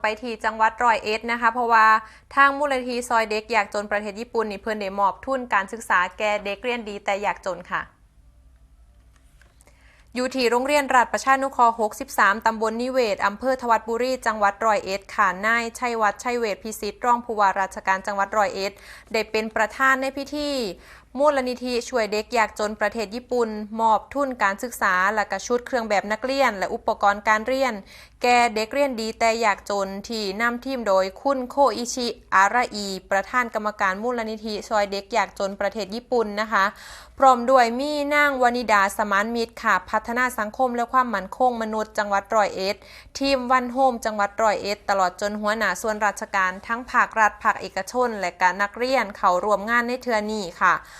ไปที่จังหวัดรอยเอ็ดนะคะ เพราะว่าทางมูลนิธิซอยเด็กอยากจนประเทศญี่ปุ่นนี่เพิ่อนได้มอบทุนการศึกษาแก่เด็กเรียนดีแต่อยากจนค่ะอยู่ที่โรงเรียนราชประชานุเคราะห์63 ตำบลนิเวศ อำเภอทวัดบุรี จังหวัดรอยเอ็ดค่ะ นาย ชัยวัฒน์ชัยเวทพิสิทธิ์รองผู้ว่าราชการจังหวัดรอยเอ็ด ได้เป็นประธานในพิธีมูลนิธิช่วยเด็กยากจนประเทศญี่ปุ่น มอบทุนการศึกษา และกระชุดเครื่องแบบนักเรียน และอุปกรณ์การเรียน แก่เด็กเรียนดีแต่อยากจนที่นำทีมโดยคุณโคอิชิ อาราอี ประธานกรรมการมูลนิธิช่วยเด็กอยากจนประเทศญี่ปุ่นนะคะ พร้อมด้วยมีนางวนิดาสมานมิตรค่ะ พัฒนาสังคมและความมั่นคงมนุษย์จังหวัดร้อยเอ็ด ทีมวันโฮมจังหวัดร้อยเอ็ด ตลอดจนหัวหน้าส่วนราชการทั้งภาครัฐภาคเอกชน และการนักเรียนเขาร่วมงานในเทือนี้ค่ะ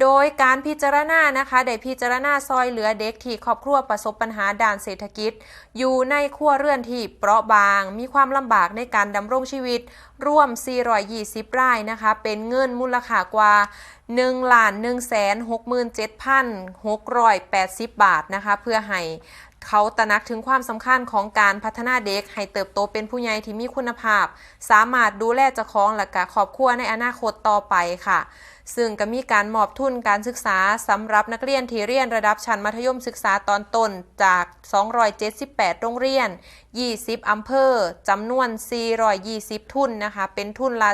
โดยการพิจารณานะคะได้พิจารณาซอยเหลือเด็กที่ครอบครัวประสบปัญหาด้านเศรษฐกิจ อยู่ในครัวเรือนที่เปราะบาง มีความลำบากในการดำรงชีวิต ร่วม 420รายนะคะ เป็นเงินมูลค่ากว่า1ล้าน1แสน67,680 บาทนะคะ เพื่อให้เขาตระหนักถึงความสำคัญของการพัฒนาเด็ก ให้เติบโตเป็นผู้ใหญ่ที่มีคุณภาพ สามารถดูแลเจ้าของและก็ครอบครัวในอนาคตต่อไปค่ะ ซึ่งก็มีการมอบทุนการศึกษาสำหรับนักเรียนที่เรียนระดับชั้นมัธยมศึกษาตอนต้นจาก 278 โรงเรียน 20 อำเภอ จำนวน 420 ทุนนะคะ เป็นทุนละ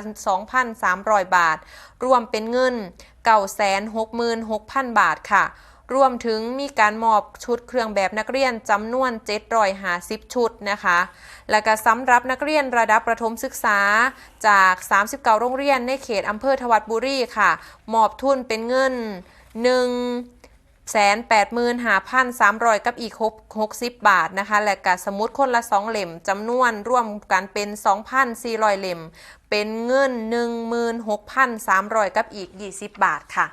2,300 บาท รวมเป็นเงิน 966,000 บาทค่ะ รวมถึงมีการมอบชุดเครื่องแบบนักเรียนจำนวน 750 ชุดนะคะ และก็สำหรับนักเรียนระดับประถมศึกษาจาก 39 โรงเรียนในเขตอำเภอทวัดบุรีค่ะ มอบทุนเป็นเงิน1แสนแปดหมื่นห้าพันสามร้อยกับอีกหกสิบบาทนะคะ และกับสมุดคนละสองเล่มจำนวนร่วมกันเป็นสองพันสี่ร้อยเล่ม เป็นเงินหนึ่งหมื่นหกพันสามร้อยกับอีกยี่สิบบาทค่ะ